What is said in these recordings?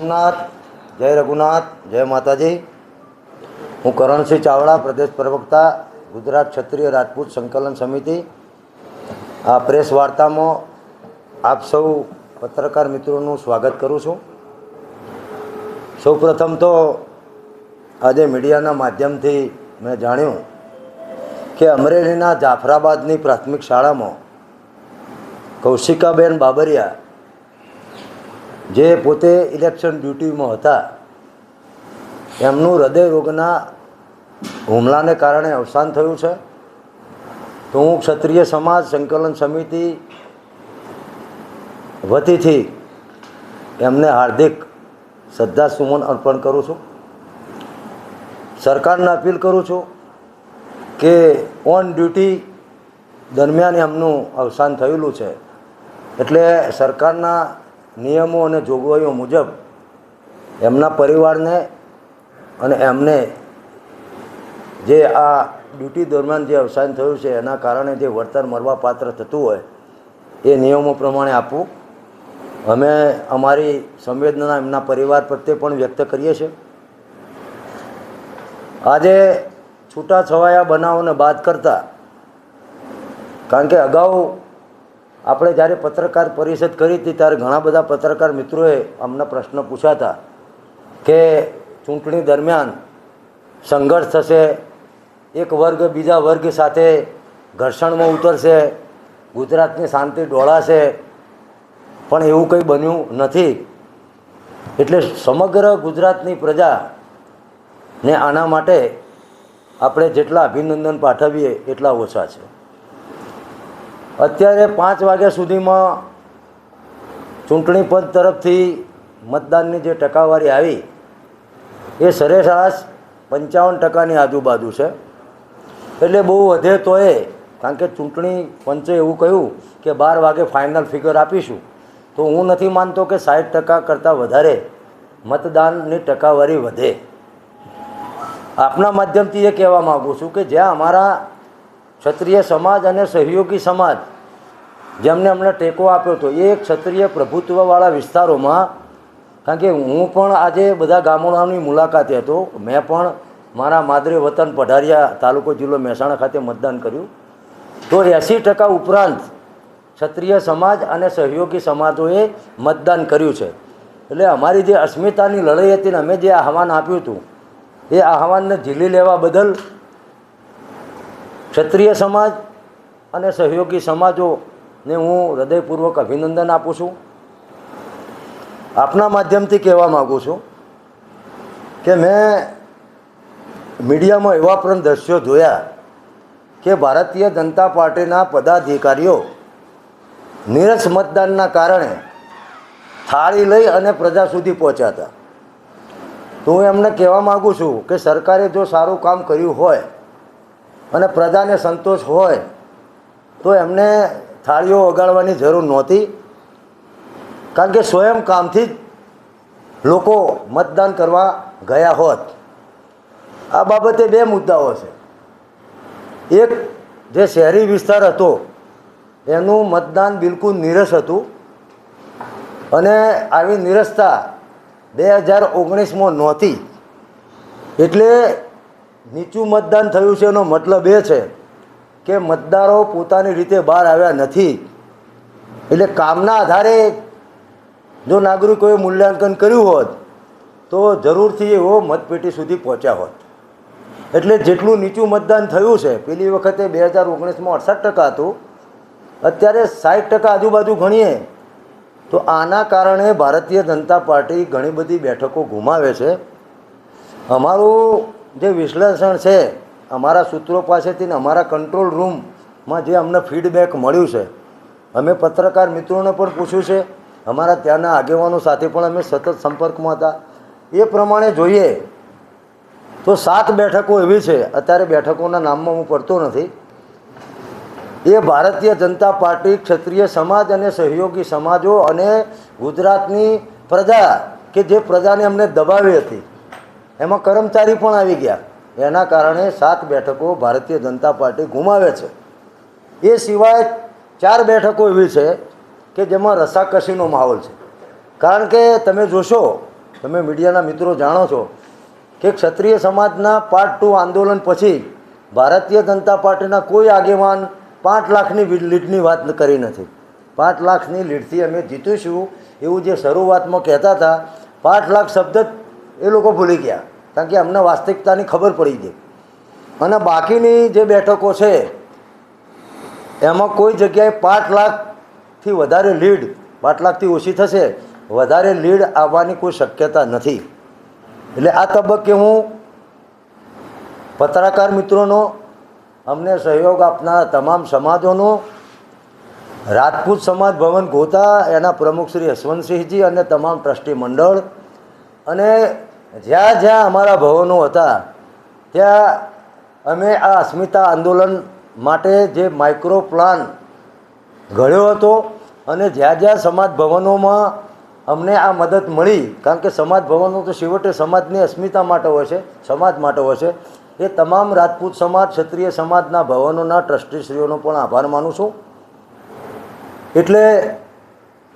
સોમનાથ જય રઘુનાથ, જય માતાજી. હું કરણસિંહ ચાવડા, પ્રદેશ પ્રવક્તા, ગુજરાત ક્ષત્રિય રાજપૂત સંકલન સમિતિ. આ પ્રેસ વાર્તામાં આપ સૌ પત્રકાર મિત્રોનું સ્વાગત કરું છું. સૌપ્રથમ તો આજે મીડિયાના માધ્યમથી મેં જાણ્યું કે અમરેલીના જાફરાબાદની પ્રાથમિક શાળામાં કૌશિકાબેન બાબરિયા જે પોતે ઇલેક્શન ડ્યુટીમાં હતા, એમનું હૃદય રોગના હુમલાને કારણે અવસાન થયું છે. તો હું ક્ષત્રિય સમાજ સંકલન સમિતિ વતીથી એમને હાર્દિક શ્રદ્ધાસુમન અર્પણ કરું છું. સરકારને અપીલ કરું છું કે ઓન ડ્યુટી દરમિયાન એમનું અવસાન થયેલું છે. એટલે સરકારના નિયમો અને જોગવાઈઓ મુજબ એમના પરિવારને અને એમને જે આ ડ્યુટી દરમિયાન જે અવસાન થયું છે, એના કારણે જે વળતર મળવા પાત્ર થતું હોય, એ નિયમો પ્રમાણે આપવું. અમે અમારી સંવેદના એમના પરિવાર પ્રત્યે પણ વ્યક્ત કરીએ છીએ. આજે છૂટાછવાયા બનાવોને બાદ કરતાં, કારણ કે અગાઉ આપણે જ્યારે પત્રકાર પરિષદ કરી હતી, ત્યારે ઘણા બધા પત્રકાર મિત્રોએ અમને પ્રશ્ન પૂછ્યા હતા કે ચૂંટણી દરમિયાન સંઘર્ષ થશે, એક વર્ગ બીજા વર્ગ સાથે ઘર્ષણમાં ઉતરશે, ગુજરાતની શાંતિ ડોળાશે, પણ એવું કંઈ બન્યું નથી. એટલે સમગ્ર ગુજરાતની પ્રજાને આના માટે આપણે જેટલા અભિનંદન પાઠવીએ, એટલા ઓછા છે. અત્યારે પાંચ વાગ્યા સુધીમાં ચૂંટણી પંચ તરફથી મતદાનની જે ટકાવારી આવી, એ સરેરાશ પંચાવન ટકાની આજુબાજુ છે. એટલે બહુ વધે તોય, કારણ કે ચૂંટણી પંચે એવું કહ્યું કે બાર વાગે ફાઇનલ ફિગર આપીશું. તો હું નથી માનતો કે સાઠ ટકા કરતાં વધારે મતદાનની ટકાવારી વધે. આપના માધ્યમથી એ કહેવા માગું છું કે જ્યાં અમારા ક્ષત્રિય સમાજ અને સહયોગી સમાજ જેમને અમને ટેકો આપ્યો હતો એ ક્ષત્રિય પ્રભુત્વવાળા વિસ્તારોમાં, કારણ કે હું પણ આજે બધા ગામડાઓની મુલાકાતે હતો. મેં પણ મારા માદરે વતન પઢારિયા તાલુકો જિલ્લો મહેસાણા ખાતે મતદાન કર્યું. તો એંસી ટકા ઉપરાંત ક્ષત્રિય સમાજ અને સહયોગી સમાજોએ મતદાન કર્યું છે. એટલે અમારી જે અસ્મિતાની લડાઈ હતી ને અમે જે આહવાન આપ્યું હતું, એ આહવાનને ઝીલી લેવા બદલ ક્ષત્રિય સમાજ અને સહયોગી સમાજોને હું હૃદયપૂર્વક અભિનંદન આપું છું. આપના માધ્યમથી કહેવા માગું છું કે મેં મીડિયામાં એવા પણ દ્રશ્યો જોયા કે ભારતીય જનતા પાર્ટીના પદાધિકારીઓ નિરસ મતદાનના કારણે થાળી લઈ અને પ્રજા સુધી પહોંચ્યા હતા. તો હું એમને કહેવા માગું છું કે સરકારે જો સારું કામ કર્યું હોય અને પ્રજાને સંતોષ હોય તો એમને થાળીઓ વગાડવાની જરૂર નહોતી. કારણ કે સ્વયં કામથી જ લોકો મતદાન કરવા ગયા હોત. આ બાબતે બે મુદ્દાઓ છે. એક, જે શહેરી વિસ્તાર હતો, એનું મતદાન બિલકુલ નીરસ હતું અને આવી નીરસતા બે હજાર ઓગણીસમાં નહોતી. એટલે નીચું મતદાન થયું છે એનો મતલબ એ છે કે મતદારો પોતાની રીતે બહાર આવ્યા નથી. એટલે કામના આધારે જો નાગરિકોએ મૂલ્યાંકન કર્યું હોત, તો જરૂરથી એવો મતપેટી સુધી પહોંચ્યા હોત. એટલે જેટલું નીચું મતદાન થયું છે, પેલી વખતે બે હજાર ઓગણીસમાં અડસઠ ટકા હતું, અત્યારે સાઠ ટકા આજુબાજુ ગણીએ, તો આના કારણે ભારતીય જનતા પાર્ટી ઘણી બધી બેઠકો ગુમાવે છે. અમારું જે વિશ્લેષણ છે અમારા સૂત્રો પાસેથી ને અમારા કંટ્રોલ રૂમમાં જે અમને ફીડબેક મળ્યું છે, અમે પત્રકાર મિત્રોને પણ પૂછ્યું છે. અમારા ત્યાંના આગેવાનો સાથે પણ અમે સતત સંપર્કમાં હતા. એ પ્રમાણે જોઈએ તો સાત બેઠકો એવી છે, અત્યારે બેઠકોના નામમાં હું પડતો નથી. એ ભારતીય જનતા પાર્ટી, ક્ષત્રિય સમાજ અને સહયોગી સમાજો અને ગુજરાતની પ્રજા કે જે પ્રજાને અમને દબાવી હતી. એમાં કર્મચારી પણ આવી ગયા. એના કારણે સાત બેઠકો ભારતીય જનતા પાર્ટી ગુમાવે છે. એ સિવાય ચાર બેઠકો એવી છે કે જેમાં રસાકસીનો માહોલ છે. કારણ કે તમે જોશો, તમે મીડિયાના મિત્રો જાણો છો કે ક્ષત્રિય સમાજના પાર્ટ ટુ આંદોલન પછી ભારતીય જનતા પાર્ટીના કોઈ આગેવાન પાંચ લાખની લીડની વાત કરી નથી. પાંચ લાખની લીડથી અમે જીતીશું એવું જે શરૂઆતમાં કહેતા હતા, પાંચ લાખ શબ્દ જ એ લોકો ભૂલી ગયા. કારણ કે અમને વાસ્તવિકતાની ખબર પડી ગઈ. અને બાકીની જે બેઠકો છે, એમાં કોઈ જગ્યાએ પાંચ લાખથી વધારે લીડ, પાંચ લાખથી ઓછી થશે, વધારે લીડ આવવાની કોઈ શક્યતા નથી. એટલે આ તબક્કે હું પત્રકાર મિત્રોનો, અમને સહયોગ આપનાર તમામ સમાજોનો, રાજપૂત સમાજ ભવન ગોતા, એના પ્રમુખ શ્રી યશવંતસિંહજી અને તમામ ટ્રસ્ટી મંડળ, અને જ્યાં જ્યાં અમારા ભવનો હતા, ત્યાં અમે આ અસ્મિતા આંદોલન માટે જે માઇક્રો પ્લાન ઘડ્યો હતો અને જ્યાં જ્યાં સમાજ ભવનોમાં અમને આ મદદ મળી, કારણ કે સમાજ ભવનો તો છેવટે સમાજની અસ્મિતા માટે હોય છે, સમાજ માટે હોય છે, એ તમામ રાજપૂત સમાજ, ક્ષત્રિય સમાજના ભવનોના ટ્રસ્ટીશ્રીઓનો પણ આભાર માનું છું. એટલે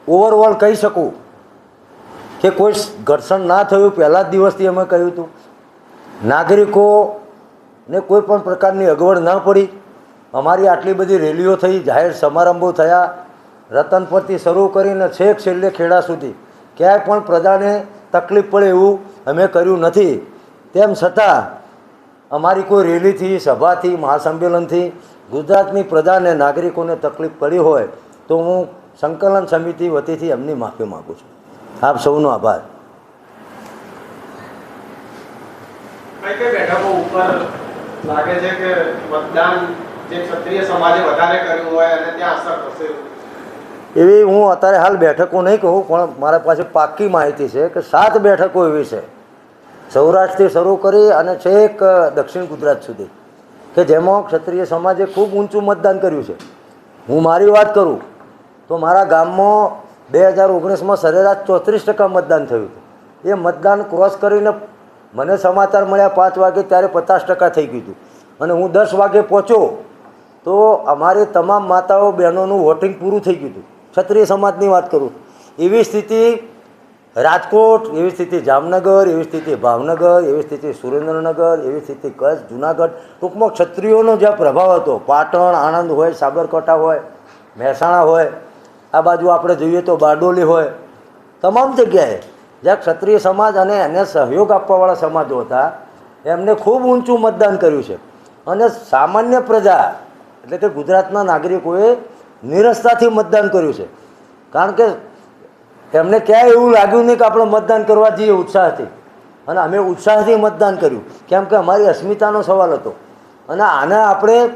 ઓવરઓલ કહી શકું કે કોઈ ઘર્ષણ ના થયું, પહેલા જ દિવસથી અમે કહ્યું હતું. નાગરિકોને કોઈ પણ પ્રકારની અગવડ ન પડી. અમારી આટલી બધી રેલીઓ થઈ, જાહેર સમારંભો થયા. રતન પરથી શરૂ કરીને છેક છેલ્લે ખેડા સુધી. ક્યાંય પણ પ્રજાને તકલીફ પડે એવું અમે કર્યું નથી. તેમ છતાં, અમારી કોઈ રેલીથી, સભાથી, મહાસંમેલનથી ગુજરાતની પ્રજાને, નાગરિકોને તકલીફ પડી હોય, તો હું સંકલન સમિતિ વતીથી એમની માફી માગું છું. આપ સૌનો આભાર. કઈ કઈ બેઠકો ઉપર લાગે છે કે મતદાન જે ક્ષત્રિય સમાજે વધારે કર્યું હોય અને ત્યાં અસર થશે? એવી હું અત્યારે હાલ બેઠકો નહીં કહું પણ મારા પાસે પાક્કી માહિતી છે કે સાત બેઠકો એવી છે. સૌરાષ્ટ્રથી શરૂ કરી અને છેક દક્ષિણ ગુજરાત સુધી કે જેમાં ક્ષત્રિય સમાજે ખૂબ ઊંચું મતદાન કર્યું છે. હું મારી વાત કરું તો મારા ગામમાં બે હજાર ઓગણીસમાં સરેરાશ ચોત્રીસ ટકા મતદાન થયું હતું. એ મતદાન ક્રોસ કરીને મને સમાચાર મળ્યા પાંચ વાગે ત્યારે પચાસ ટકા થઈ ગયું હતું. અને હું દસ વાગે પહોંચ્યો તો અમારી તમામ માતાઓ, બહેનોનું વોટિંગ પૂરું થઈ ગયું હતું. ક્ષત્રિય સમાજની વાત કરું. એવી સ્થિતિ રાજકોટ, એવી સ્થિતિ જામનગર, એવી સ્થિતિ ભાવનગર, એવી સ્થિતિ સુરેન્દ્રનગર, એવી સ્થિતિ કચ્છ, જુનાગઢ. ટૂંકમાં ક્ષત્રિયોનો જ્યાં પ્રભાવ હતો, પાટણ, આણંદ હોય, સાબરકાંઠા હોય, મહેસાણા હોય આ બાજુ આપણે જોઈએ તો બારડોલી હોય, તમામ જગ્યાએ જ્યાં ક્ષત્રિય સમાજ અને એને સહયોગ આપવાવાળા સમાજો હતા, એમને ખૂબ ઊંચું મતદાન કર્યું છે. અને સામાન્ય પ્રજા, એટલે કે ગુજરાતના નાગરિકોએ નિરસતાથી મતદાન કર્યું છે. કારણ કે એમને ક્યાંય એવું લાગ્યું નહીં કે આપણે મતદાન કરવા જઈએ ઉત્સાહથી. અને અમે ઉત્સાહથી મતદાન કર્યું. કેમ કે અમારી અસ્મિતાનો સવાલ હતો. અને આને આપણે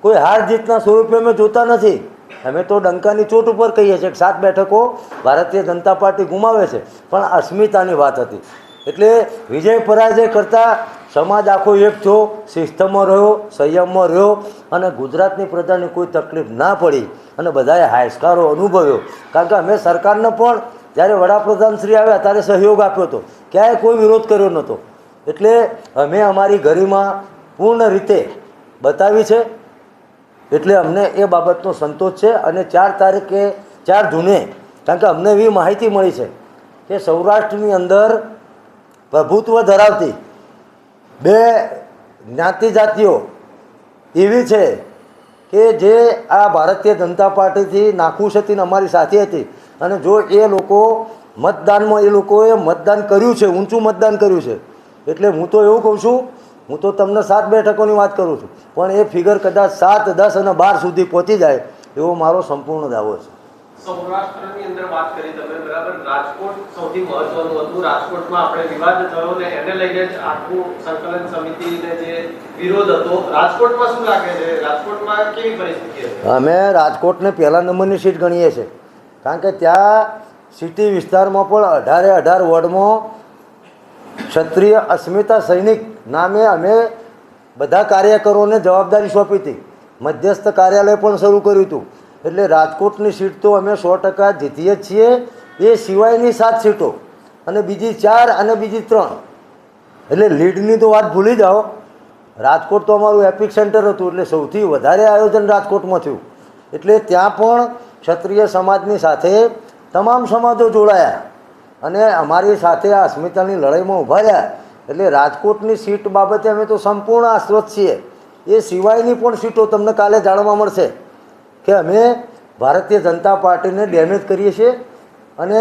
કોઈ હાર જીતના સ્વરૂપે અમે જોતા નથી. અમે તો ડંકાની ચોટ ઉપર કહીએ છીએ કે સાત બેઠકો ભારતીય જનતા પાર્ટી ગુમાવે છે. પણ અસ્મિતાની વાત હતી. એટલે વિજય પરાજય કરતાં સમાજ આખો એક થયો, શિસ્તમાં રહ્યો, સંયમમાં રહ્યો અને ગુજરાતની પ્રજાને કોઈ તકલીફ ના પડી અને બધાએ હાયસ્કારો અનુભવ્યો. કારણ કે અમે સરકારને પણ જ્યારે વડાપ્રધાન શ્રી આવ્યા ત્યારે સહયોગ આપ્યો હતો. ક્યાંય કોઈ વિરોધ કર્યો નહોતો. એટલે અમે અમારી ગરિમા પૂર્ણ રીતે બતાવી છે. એટલે અમને એ બાબતનો સંતોષ છે અને ચાર તારીખે, ચાર જૂને, કારણ કે અમને એવી માહિતી મળી છે કે સૌરાષ્ટ્રની અંદર પ્રભુત્વ ધરાવતી બે જ્ઞાતિ જાતિઓ એવી છે કે જે આ ભારતીય જનતા પાર્ટીથી નાખુશ હતી ને અમારી સાથે હતી. અને જો એ લોકો મતદાનમાં, એ લોકોએ મતદાન કર્યું છે, ઊંચું મતદાન કર્યું છે, એટલે હું તો એવું કહું છું હું તો તમને સાત બેઠકોની વાત કરું છું. પણ એ ફિગર કદાચ સાત દસ અને બાર સુધી પહોંચી જાય એવો મારો સંપૂર્ણ દાવો છે. સૌરાષ્ટ્રની અંદર વાત કરી તમે બરાબર? રાજકોટ સૌથી મહત્વનું હતું. રાજકોટમાં આપણે વિવાદ થયો ને એને લઈને જ આખું સંકલન સમિતિને જે વિરોધ હતો રાજકોટમાં શું લાગે છે? રાજકોટમાં કેવી પરિસ્થિતિ હશે? અમે રાજકોટને પહેલા નંબરની સીટ ગણીએ છીએ. કારણ કે ત્યાં સિટી વિસ્તારમાં પણ અઢારે અઢાર વોર્ડમાં ક્ષત્રિય અસ્મિતા સૈનિક નામે અમે બધા કાર્યકરોને જવાબદારી સોંપી હતી. મધ્યસ્થ કાર્યાલય પણ શરૂ કર્યું હતું. એટલે રાજકોટની સીટ તો અમે સો ટકા જીતીએ જ છીએ. એ સિવાયની સાત સીટો. અને બીજી ચાર અને બીજી ત્રણ. એટલે લીડની તો વાત ભૂલી જાઓ. રાજકોટ તો અમારું એપિક સેન્ટર હતું. એટલે સૌથી વધારે આયોજન રાજકોટમાં થયું. એટલે ત્યાં પણ ક્ષત્રિય સમાજની સાથે તમામ સમાજો જોડાયા. અને અમારી સાથે આ અસ્મિતાની લડાઈમાં ઊભા રહ્યા. એટલે રાજકોટની સીટ બાબતે અમે તો સંપૂર્ણ આશ્વસ્ત છીએ. એ સિવાયની પણ સીટો તમને કાલે જાણવા મળશે કે અમે ભારતીય જનતા પાર્ટીને ડેમેજ કરીએ છીએ અને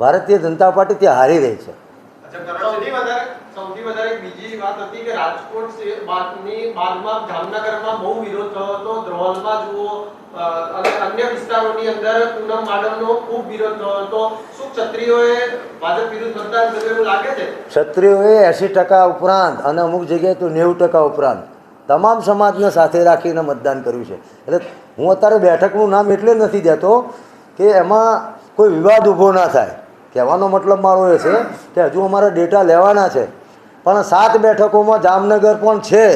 ભારતીય જનતા પાર્ટી ત્યાં હારી રહી છે. બીજી વાત હતી કે અન્ય વિસ્તારોની અંદર પૂનમ માડમનો ખૂબ વિરોધ થયો હતો. શું ક્ષત્રિયોએ ભાજપ વિરુદ્ધ મતદાન કર્યું એવું લાગે છે? ક્ષત્રિયોએ એંસી ટકા ઉપરાંત અને અમુક જગ્યાએ તો નેવું ટકા ઉપરાંત તમામ સમાજને સાથે રાખીને મતદાન કર્યું છે. એટલે હું અત્યારે બેઠકનું નામ એટલે નથી દેતો કે એમાં કોઈ વિવાદ ઊભો ના થાય. કહેવાનો મતલબ મારો એ છે કે હજુ અમારા ડેટા લેવાના છે. પણ સાત બેઠકોમાં જામનગર પણ છે.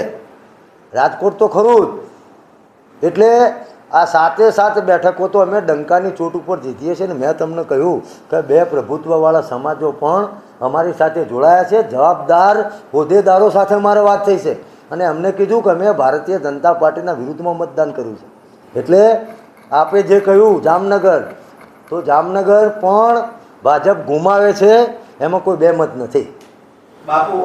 રાજકોટ તો ખરું જ. એટલે આ સાતે સાત બેઠકો તો અમે ડંકાની ચોટ ઉપર જીતીએ છીએ ને મેં તમને કહ્યું કે બે પ્રભુત્વવાળા સમાજો પણ અમારી સાથે જોડાયા છે. જવાબદાર હોદ્દેદારો સાથે અમારે વાત થઈ છે. અને અમને કીધું કે અમે ભારતીય જનતા પાર્ટીના વિરુદ્ધમાં મતદાન કર્યું છે. એટલે આપે જે કહ્યું જામનગર, તો જામનગર પણ ભાજપ ગુમાવે છે, એમાં કોઈ બે મત નથી. બાપુ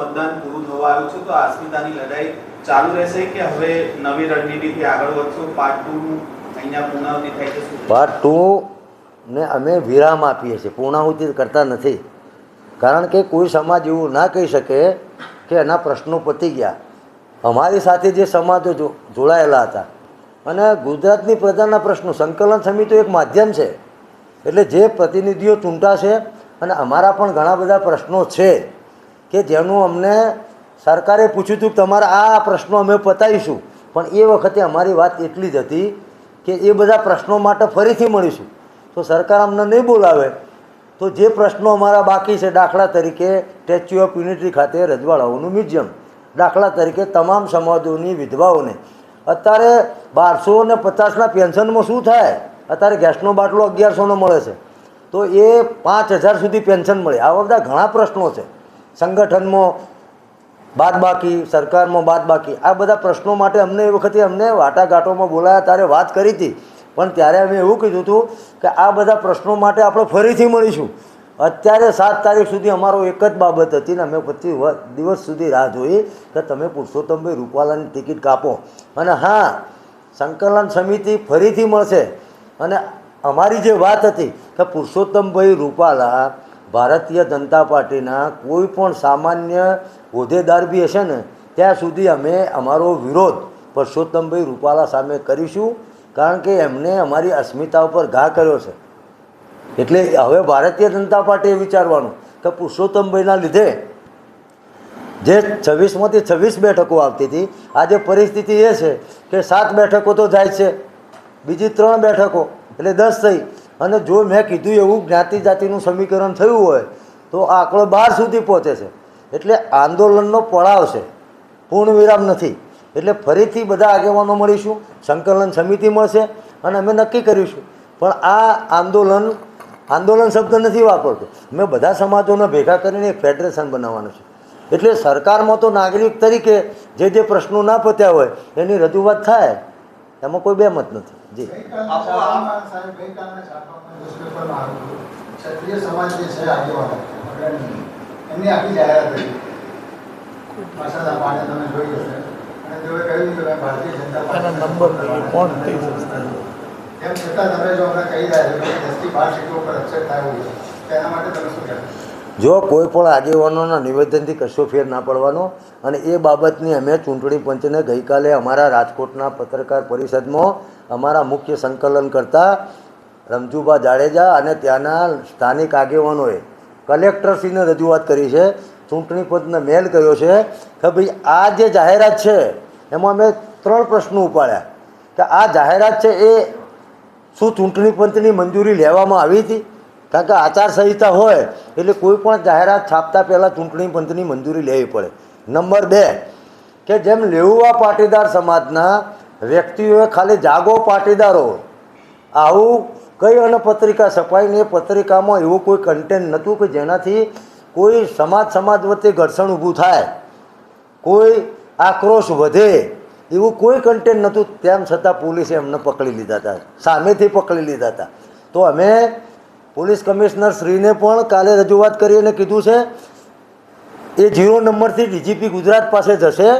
મતદાન પૂરું થવા આવ્યું છે, તો આસ્મિતાની લડાઈ ચાલુ રહેશે કે હવે નવી રણનીતિથી આગળ વધશો? પાર્ટ ટુ અહીંયા પૂર્ણાવતી થાય છે પાર્ટ ટુ ને અમે વિરામ આપીએ છીએ. પૂર્ણાહુતિ કરતા નથી. કારણ કે કોઈ સમાજ એવું ના કહી શકે કે એના પ્રશ્નો પતી ગયા. અમારી સાથે જે સમાજો જોડાયેલા હતા. અને ગુજરાતની પ્રજાના પ્રશ્નો, સંકલન સમિતિ એક માધ્યમ છે. એટલે જે પ્રતિનિધિઓ ચૂંટાશે, અને અમારા પણ ઘણા બધા પ્રશ્નો છે કે જેનું અમને સરકારે પૂછ્યું હતું કે તમારા આ પ્રશ્નો અમે પતાવીશું. પણ એ વખતે અમારી વાત એટલી જ હતી કે એ બધા પ્રશ્નો માટે ફરીથી મળીશું. તો સરકાર અમને નહીં બોલાવે. તો જે પ્રશ્નો અમારા બાકી છે, દાખલા તરીકે સ્ટેચ્યુ ઓફ યુનિટી ખાતે રજવાડાઓનું મ્યુઝિયમ, દાખલા તરીકે તમામ સમાજોની વિધવાઓને. અત્યારે બારસો ને પચાસના પેન્શનમાં શું થાય? અત્યારે ગેસનો બાટલો અગિયારસોનો મળે છે. તો એ પાંચ હજાર સુધી પેન્શન મળે. આવા બધા ઘણા પ્રશ્નો છે. સંગઠનમાં બાદબાકી, સરકારમાં બાદબાકી. આ બધા પ્રશ્નો માટે અમને એ વખતે અમને વાટાઘાટોમાં બોલાયા, ત્યારે વાત કરી હતી. પણ ત્યારે અમે એવું કીધું હતું કે આ બધા પ્રશ્નો માટે આપણે ફરીથી મળીશું. અત્યારે સાત તારીખ સુધી અમારો એક જ બાબત હતી ને અમે પછી દિવસ સુધી રાહ જોઈ કે તમે પુરુષોત્તમભાઈ રૂપાલાની ટિકિટ કાપો. અને હા, સંકલન સમિતિ ફરીથી મળશે. અને અમારી જે વાત હતી કે પુરુષોત્તમભાઈ રૂપાલા ભારતીય જનતા પાર્ટીના કોઈ પણ સામાન્ય હોદ્દેદાર બી હશે ને, ત્યાં સુધી અમે અમારો વિરોધ પરસોત્તમભાઈ રૂપાલા સામે કરીશું, કારણ કે એમને અમારી અસ્મિતા ઉપર ઘા કર્યો છે. એટલે હવે ભારતીય જનતા પાર્ટીએ વિચારવાનું કે પુરુષોત્તમભાઈના લીધે જે છવ્વીસમાંથી છવ્વીસ બેઠકો આવતી હતી, આજે પરિસ્થિતિ એ છે કે સાત બેઠકો તો જાય છે. બીજી ત્રણ બેઠકો, એટલે દસ થઈ. અને જો મેં કીધું એવું જ્ઞાતિ જાતિનું સમીકરણ થયું હોય, તો આ આંકડો બાર સુધી પહોંચે છે. એટલે આંદોલનનો પડાવ છે. પૂર્ણ વિરામ નથી. એટલે ફરીથી બધા આગેવાનો મળીશું, સંકલન સમિતિ મળશે અને અમે નક્કી કરીશું. પણ આ આંદોલન આંદોલન શબ્દ નથી વાપરતો. મેં બધા સમાજોને ભેગા કરીને ફેડરેશન બનાવવાનું છે. એટલે સરકારમાં તો નાગરિક તરીકે જે જે પ્રશ્નો ના પત્યા હોય, એની રજૂઆત થાય. એમાં કોઈ બે મત નથી. જી. ક્ષત્રિય સમાજ જે છે એમની આખી જાહેરાત હતી પાછળના પાને તમે જોઈ હશે અને તેઓએ કહ્યું કે ભારતીય જનતા પાર્ટી તેમ છતાં તમે જો અમને કહી રહ્યા છો કે દસથી બાર સીટો ઉપર અપસેટ થાય એવું છે તો માટે તમે શું કહેશો? જો કોઈ પણ આગેવાનોના નિવેદનથી કશો ફેર ના પડવાનો, અને એ બાબતની અમે ચૂંટણી પંચને ગઈકાલે અમારા રાજકોટના પત્રકાર પરિષદમાં અમારા મુખ્ય સંકલન કરતા રમજુભા જાડેજા અને ત્યાંના સ્થાનિક આગેવાનોએ કલેક્ટરશ્રીને રજૂઆત કરી છે. ચૂંટણી પંચને મેલ કર્યો છે કે ભાઈ આ જે જાહેરાત છે, એમાં અમે ત્રણ પ્રશ્નો ઉપાડ્યા. કે આ જાહેરાત છે એ શું ચૂંટણી પંચની મંજૂરી લેવામાં આવી હતી? કારણ કે આચારસંહિતા હોય, એટલે કોઈ પણ જાહેરાત છાપતા પહેલાં ચૂંટણી પંચની મંજૂરી લેવી પડે. નંબર બે, કે જેમ લેઉવા પાટીદાર સમાજના વ્યક્તિઓએ ખાલી જાગો પાટીદારો આવું કઈ અને પત્રિકા છપાઈને એ પત્રિકામાં એવું કોઈ કન્ટેન્ટ નહોતું કે જેનાથી કોઈ સમાજ સમાજ વચ્ચે ઘર્ષણ ઊભું થાય, કોઈ આક્રોશ વધે, એવું કોઈ કન્ટેન્ટ નહોતું. તેમ છતાં પોલીસે એમને પકડી લીધા હતા, સામેથી પકડી લીધા હતા. તો અમે પોલીસ કમિશનર શ્રીને પણ કાલે રજૂઆત કરી અને કીધું છે, એ જીરો નંબરથી ડીજીપી ગુજરાત પાસે જશે.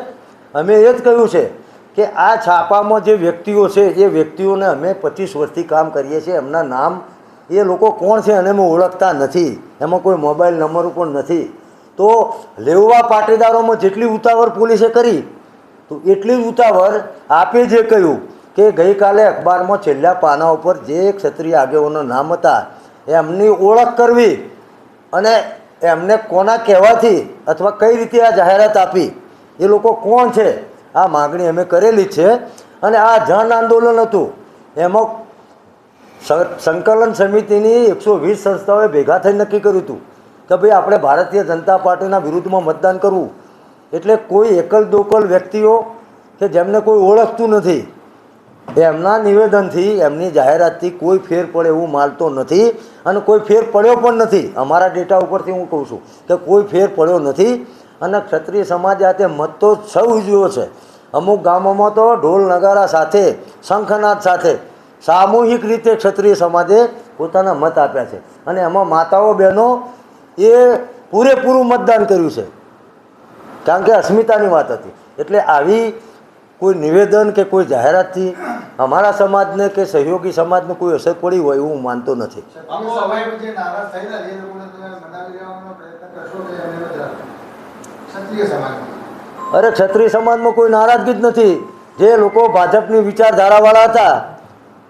અમે એ જ કહ્યું છે કે આ છાપામાં જે વ્યક્તિઓ છે, એ વ્યક્તિઓને અમે પચીસ વર્ષથી કામ કરીએ છીએ. એમના નામ, એ લોકો કોણ છે અને અમે ઓળખતા નથી. એમાં કોઈ મોબાઈલ નંબરો પણ નથી. તો લેવા પાટીદારોમાં જેટલી ઉતાવળ પોલીસે કરી, તો એટલી ઉતાવળ આપે જે કહ્યું કે ગઈકાલે અખબારમાં છેલ્લા પાના ઉપર જે ક્ષત્રિય આગેવાનો નામ હતા એમની ઓળખ કરવી અને એમને કોના કહેવાથી અથવા કઈ રીતે આ જાહેરાત આપી, એ લોકો કોણ છે? આ માગણી અમે કરેલી છે અને આ જન આંદોલન હતું. એમાં સંકલન સમિતિની એકસો વીસ સંસ્થાઓએ ભેગા થઈ નક્કી કર્યું હતું કે ભાઈ આપણે ભારતીય જનતા પાર્ટીના વિરુદ્ધમાં મતદાન કરવું. એટલે કોઈ એકલ દોકલ વ્યક્તિઓ કે જેમને કોઈ ઓળખતું નથી એમના નિવેદનથી, એમની જાહેરાતથી કોઈ ફેર પડે એવું માનતો નથી અને કોઈ ફેર પડ્યો પણ નથી. અમારા ડેટા ઉપરથી હું કહું છું કે કોઈ ફેર પડ્યો નથી અને ક્ષત્રિય સમાજ જાતે મત તો સૌ ઉજવ્યો છે. અમુક ગામોમાં તો ઢોલ નગારા સાથે, શંખનાદ સાથે સામૂહિક રીતે ક્ષત્રિય સમાજે પોતાના મત આપ્યા છે. અને એમાં માતાઓ, બહેનો એ પૂરેપૂરું મતદાન કર્યું છે. કારણ કે અસ્મિતાની વાત હતી. એટલે આવી કોઈ નિવેદન કે કોઈ જાહેરાતથી અમારા સમાજને કે સહયોગી સમાજને કોઈ અસર પડી હોય એવું હું માનતો નથી. અરે ક્ષત્રિય સમાજમાં કોઈ નારાજગી જ નથી. જે લોકો ભાજપની વિચારધારાવાળા હતા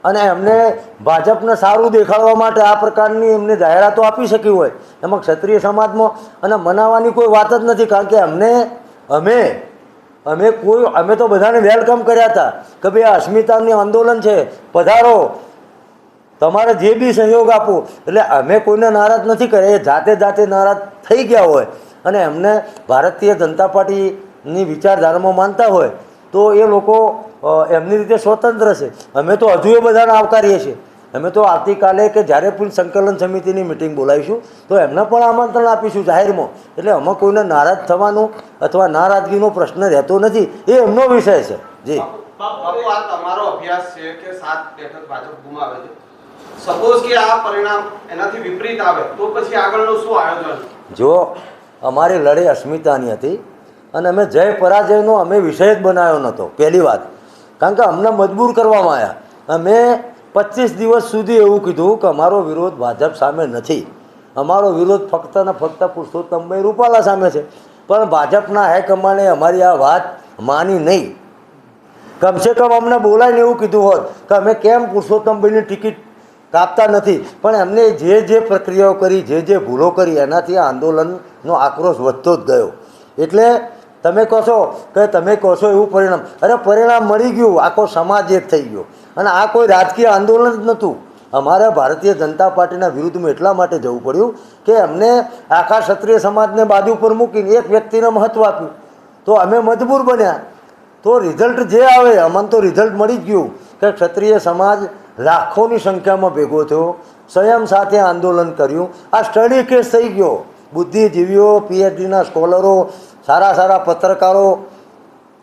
અને એમને ભાજપને સારું દેખાડવા માટે આ પ્રકારની એમને જાહેરાતો આપી શકી હોય એમાં ક્ષત્રિય સમાજમાં અને મનાવવાની કોઈ વાત જ નથી કારણ કે અમને અમે અમે કોઈ, અમે તો બધાને વેલકમ કર્યા હતા કે ભાઈ આ અસ્મિતાની આંદોલન છે, પધારો. તમારે જે બી સહયોગ આપો. એટલે અમે કોઈને નારાજ નથી કર્યા, એ જાતે જાતે નારાજ થઈ ગયા હોય. અને એમને ભારતીય જનતા પાર્ટીની વિચારધારામાં માનતા હોય, તો એ લોકો એમની રીતે સ્વતંત્ર છે. અમે તો હજુ એ બધાને આવકારીએ છીએ. અમે તો આવતીકાલે કે જ્યારે પણ સંકલન સમિતિની મિટિંગ બોલાવીશું તો એમને પણ આમંત્રણ આપીશું જાહેરમાં. એટલે અમે કોઈને નારાજ થવાનું અથવા નારાજગીનો પ્રશ્ન રહેતો નથી એ એમનો વિષય છે. જી. તમારો અભ્યાસ છે કે સાત બેઠક ભાજપ ગુમાવે છે. સપોઝ કે આ પરિણામ એનાથી વિપરીત આવે તો પછી આગળનું શું આયોજન? જો અમારી લડાઈ અસ્મિતાની હતી અને અમે જય પરાજયનો અમે વિષય જ બનાવ્યો નહોતો પહેલી વાત. કારણ કે અમને મજબૂર કરવામાં આવ્યા. અમે પચીસ દિવસ સુધી એવું કીધું કે અમારો વિરોધ ભાજપ સામે નથી. અમારો વિરોધ ફક્ત ને ફક્ત પુરુષોત્તમભાઈ રૂપાલા સામે છે. પણ ભાજપના હાઈકમાન્ડે અમારી આ વાત માની નહીં. કમસે કમ અમને બોલાવીને એવું કીધું હોત કે અમે કેમ પુરુષોત્તમભાઈની ટિકિટ કાપતા નથી. પણ એમને જે જે પ્રક્રિયાઓ કરી, જે જે ભૂલો કરી, એનાથી આંદોલનનો આક્રોશ વધતો જ ગયો. એટલે તમે કહો છો કે તમે કહો છો એવું પરિણામ. અરે પરિણામ મળી ગયું. આખો સમાજ એક થઈ ગયો. અને આ કોઈ રાજકીય આંદોલન જ નહોતું. અમારે ભારતીય જનતા પાર્ટીના વિરુદ્ધમાં એટલા માટે જવું પડ્યું કે અમને આખા ક્ષત્રિય સમાજને બાજુ પર મૂકીને એક વ્યક્તિને મહત્ત્વ આપ્યું. તો અમે મજબૂર બન્યા. તો રિઝલ્ટ જે આવે, અમને તો રિઝલ્ટ મળી જ ગયું કે ક્ષત્રિય સમાજ લાખોની સંખ્યામાં ભેગો થયો, સ્વયં સાથે આંદોલન કર્યું. આ સ્ટડી કેસ થઈ ગયો. બુદ્ધિજીવીઓ, પીએચડીના સ્કોલરો, સારા સારા પત્રકારો,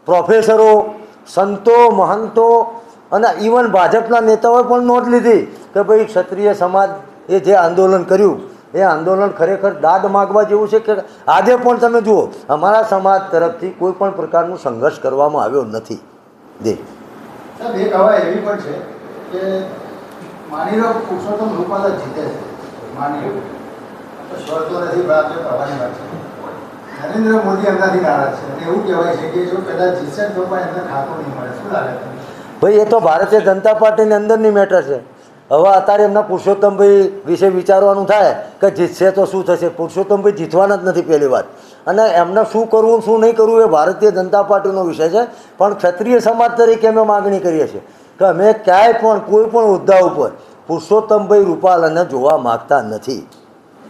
પ્રોફેસરો, સંતો, મહંતો અને ઇવન ભાજપના નેતાઓએ પણ નોંધ લીધી કે ભાઈ ક્ષત્રિય સમાજ એ જે આંદોલન કર્યું, એ આંદોલન ખરેખર દાદ માગવા જેવું છે કે આજે પણ તમે જુઓ, અમારા સમાજ તરફથી કોઈ પણ પ્રકારનું સંઘર્ષ કરવામાં આવ્યો નથી. જે. નરેન્દ્ર મોદી એમનાથી નારાજ છે. એવું કહેવાય છે કે જો કદાચ જીતશે તો પણ એમને ખાતો નહીં મળે. શું લાગે ભાઈ, એ તો ભારતીય જનતા પાર્ટીની અંદરની મેટર છે. હવે અત્યારે એમના પુરુષોત્તમભાઈ વિશે વિચારવાનું થાય કે જીતશે તો શું થશે? પુરુષોત્તમભાઈ જીતવાના જ નથી પહેલી વાત. અને એમને શું કરવું શું નહીં કરવું એ ભારતીય જનતા પાર્ટીનો વિષય છે. પણ ક્ષત્રિય સમાજ તરીકે અમે માગણી કરીએ છીએ કે અમે ક્યાંય પણ, કોઈ પણ હોદ્દા ઉપર પુરુષોત્તમભાઈ રૂપાલાને જોવા માગતા નથી.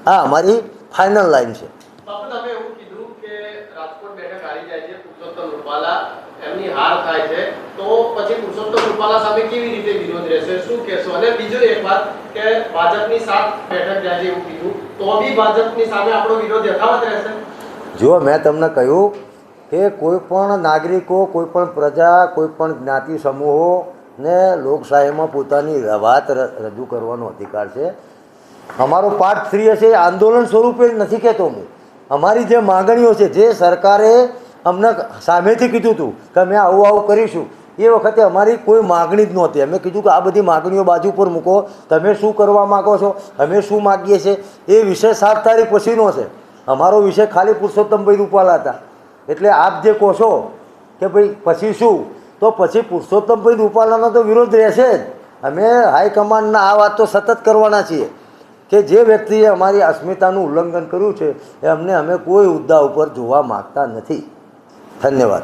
આ અમારી ફાઇનલ લાઈન છે. એમની હાર થાય છે. તો પછી પુરુષોત્તમ રૂપાલા સામે કેવી રીતે વિરોધ રહેશે? શું કહેશો? અને બીજું એક વાત કે ભાજપની સાત બેઠક જાય એવું કીધું, તો બી ભાજપની સામે આપણો વિરોધ યથાવત રહેશે? જો મેં તમને કહ્યું કે કોઈ પણ નાગરિકો, કોઈ પણ પ્રજા, કોઈ પણ જ્ઞાતિ સમૂહોને લોકશાહીમાં પોતાની વાત રજૂ કરવાનો અધિકાર છે. અમારો પાર્ટ થ્રી હશે આંદોલન સ્વરૂપે નથી કહેતો હું. અમારી જે માગણીઓ છે, જે સરકારે અમને સામેથી કીધું હતું કે અમે આવું આવું કરીશું એ વખતે અમારી કોઈ માગણી જ નહોતી. અમે કીધું કે આ બધી માગણીઓ બાજુ પર મૂકો. તમે શું કરવા માગો છો? અમે શું માગીએ છીએ? એ વિષય સાત તારીખ પછીનો છે. અમારો વિષય ખાલી પુરુષોત્તમભાઈ રૂપાલા હતા. એટલે આપ જે કહો છો કે ભાઈ પછી શું? તો પછી પુરુષોત્તમભાઈ રૂપાલાનો તો વિરોધ રહેશે જ. અમે હાઈકમાન્ડના આ વાત તો સતત કરવાના છીએ કે જે વ્યક્તિએ અમારી અસ્મિતાનું ઉલ્લંઘન કર્યું છે એ અમને અમે કોઈ હોદ્દા ઉપર જોવા માગતા નથી. ધન્યવાદ.